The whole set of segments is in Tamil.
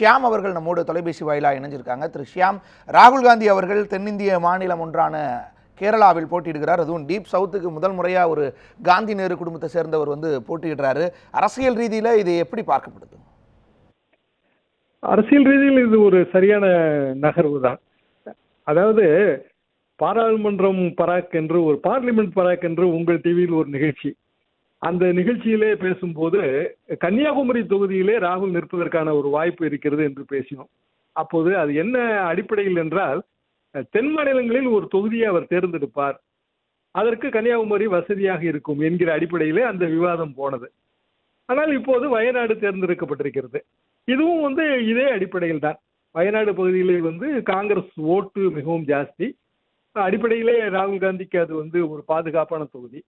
ஷியாம் அவர்கள் நம்மோடு தொலைபேசி வாயிலாக இணைஞ்சிருக்காங்க. திரு ஷியாம் ராகுல் காந்தி அவர்கள் தென்னிந்திய மாநிலம் ஒன்றான கேரளாவில் போட்டியிடுகிறார். அதுவும் டீப் சவுத்துக்கு முதல் முறையாக ஒரு காந்தி நேரு குடும்பத்தை சேர்ந்தவர் வந்து போட்டியிடுறாரு. அரசியல் ரீதியில் இது எப்படி பார்க்கப்படுது? அரசியல் ரீதியில் இது ஒரு சரியான நகர்வு தான். அதாவது பாராளுமன்றம் பராக் என்று ஒரு பார்லிமெண்ட் பராக் என்று உங்கள் டிவியில் ஒரு நிகழ்ச்சி. அந்த நிகழ்ச்சியிலே பேசும்போது கன்னியாகுமரி தொகுதியிலே ராகுல் நிற்பதற்கான ஒரு வாய்ப்பு இருக்கிறது என்று பேசினோம். அப்போது அது என்ன அடிப்படையில் என்றால் தென் மாநிலங்களில் ஒரு தொகுதியை அவர் தேர்ந்தெடுப்பார். அதற்கு கன்னியாகுமரி வசதியாக இருக்கும் என்கிற அடிப்படையிலே அந்த விவாதம் போனது. ஆனால் இப்போது வயநாடு தேர்ந்தெடுக்கப்பட்டிருக்கிறது. இதுவும் வந்து இதே அடிப்படையில் தான். வயநாடு பகுதியிலே வந்து காங்கிரஸ் ஓட்டு மிகவும் ஜாஸ்தி. அடிப்படையிலே ராகுல் காந்திக்கு அது வந்து ஒரு பாதுகாப்பான தொகுதி.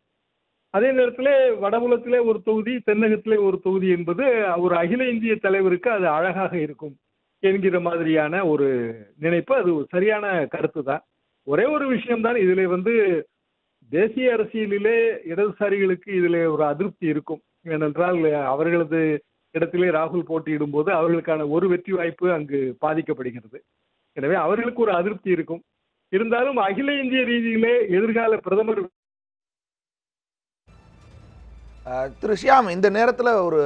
அதே நேரத்தில் வடபுலத்திலே ஒரு தொகுதி தென்னகத்திலே ஒரு தொகுதி என்பது ஒரு அகில இந்திய தலைவருக்கு அது அழகாக இருக்கும் என்கிற மாதிரியான ஒரு நினைப்பு. அது ஒரு சரியான கருத்து தான் ஒரே ஒரு விஷயம்தான் இதில் வந்து தேசிய அரசியலிலே இடதுசாரிகளுக்கு இதில் ஒரு அதிருப்தி இருக்கும். ஏனென்றால் அவர்களது இடத்திலே ராகுல் போட்டியிடும் போது அவர்களுக்கான ஒரு வெற்றி வாய்ப்பு அங்கு பாதிக்கப்படுகிறது. எனவே அவர்களுக்கு ஒரு அதிருப்தி இருக்கும். இருந்தாலும் அகில இந்திய ரீதியிலே எதிர்கால பிரதமர் திரு ஷியாம் இந்த நேரத்தில் ஒரு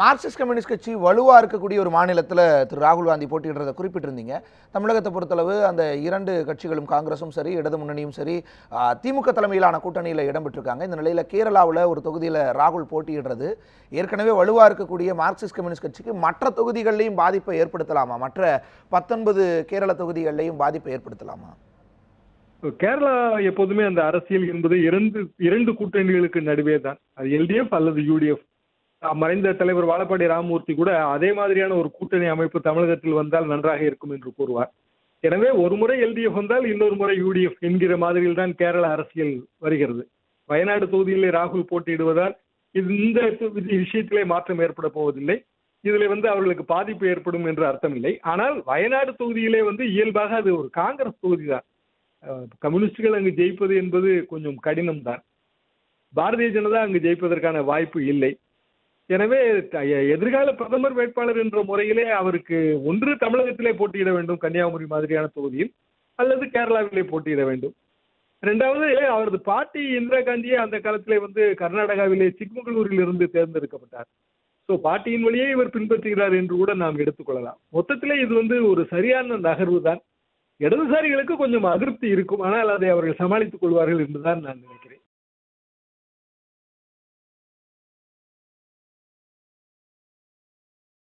மார்க்சிஸ்ட் கம்யூனிஸ்ட் கட்சி வலுவாக இருக்கக்கூடிய ஒரு மாநிலத்தில் திரு ராகுல் காந்தி போட்டியிடுறதை குறிப்பிட்டிருந்தீங்க. தமிழகத்தை பொறுத்தளவு அந்த இரண்டு கட்சிகளும் காங்கிரஸும் சரி இடது முன்னணியும் சரி திமுக தலைமையிலான கூட்டணியில் இடம்பெற்றிருக்காங்க. இந்த நிலையில் கேரளாவில் ஒரு தொகுதியில் ராகுல் போட்டியிடுறது. ஏற்கனவே வலுவாக இருக்கக்கூடிய மார்க்சிஸ்ட் கம்யூனிஸ்ட் கட்சிக்கு மற்ற தொகுதிகள்லையும் பாதிப்பை ஏற்படுத்தலாமா? மற்ற பத்தொன்பது கேரள தொகுதிகள்லையும் பாதிப்பை ஏற்படுத்தலாமா? கேரளா எப்போதுமே அந்த அரசியல் என்பது இரண்டு இரண்டு கூட்டணிகளுக்கு நடுவே தான். அது எல்டிஎஃப் அல்லது யூடிஎஃப் மறைந்த தலைவர் வாழப்பாடி ராமமூர்த்தி கூட அதே மாதிரியான ஒரு கூட்டணி அமைப்பு தமிழகத்தில் வந்தால் நன்றாக இருக்கும் என்று கூறுவார். எனவே ஒரு முறை எல்டிஎஃப் வந்தால் இன்னொரு முறை யூடிஎஃப் என்கிற மாதிரியில் தான் கேரள அரசியல் வருகிறது. வயநாடு தொகுதியிலே ராகுல் போட்டியிடுவதால் இது இந்த விஷயத்திலே மாற்றம் ஏற்பட போவதில்லை. இதில் வந்து அவர்களுக்கு பாதிப்பு ஏற்படும் என்று அர்த்தம் இல்லை. ஆனால் வயநாடு தொகுதியிலே வந்து இயல்பாக அது ஒரு காங்கிரஸ் தொகுதி தான் கம்யூனிஸ்டுகள் அங்கு ஜெயிப்பது என்பது கொஞ்சம் கடினம் தான் பாரதிய ஜனதா அங்கு ஜெயிப்பதற்கான வாய்ப்பு இல்லை. எனவே எதிர்கால பிரதமர் வேட்பாளர் என்ற முறையிலே அவருக்கு ஒன்று தமிழகத்திலே போட்டியிட வேண்டும் கன்னியாகுமரி மாதிரியான தொகுதியில் அல்லது கேரளாவிலே போட்டியிட வேண்டும். ரெண்டாவது அவரது பாட்டி இந்திரா காந்தியே அந்த காலத்திலே வந்து கர்நாடகாவிலே சிக்மங்களூரில் இருந்து தேர்ந்தெடுக்கப்பட்டார். ஸோ பாட்டியின் வழியே இவர் பின்பற்றுகிறார் என்று கூட நாம் எடுத்துக்கொள்ளலாம். மொத்தத்திலே இது வந்து ஒரு சரியான நகர்வு தான் இடதுசாரிகளுக்கு கொஞ்சம் அதிருப்தி இருக்கும். ஆனால் அதை அவர்கள் சமாளித்துக் கொள்வார்கள் என்றுதான் நான் நினைக்கிறேன்.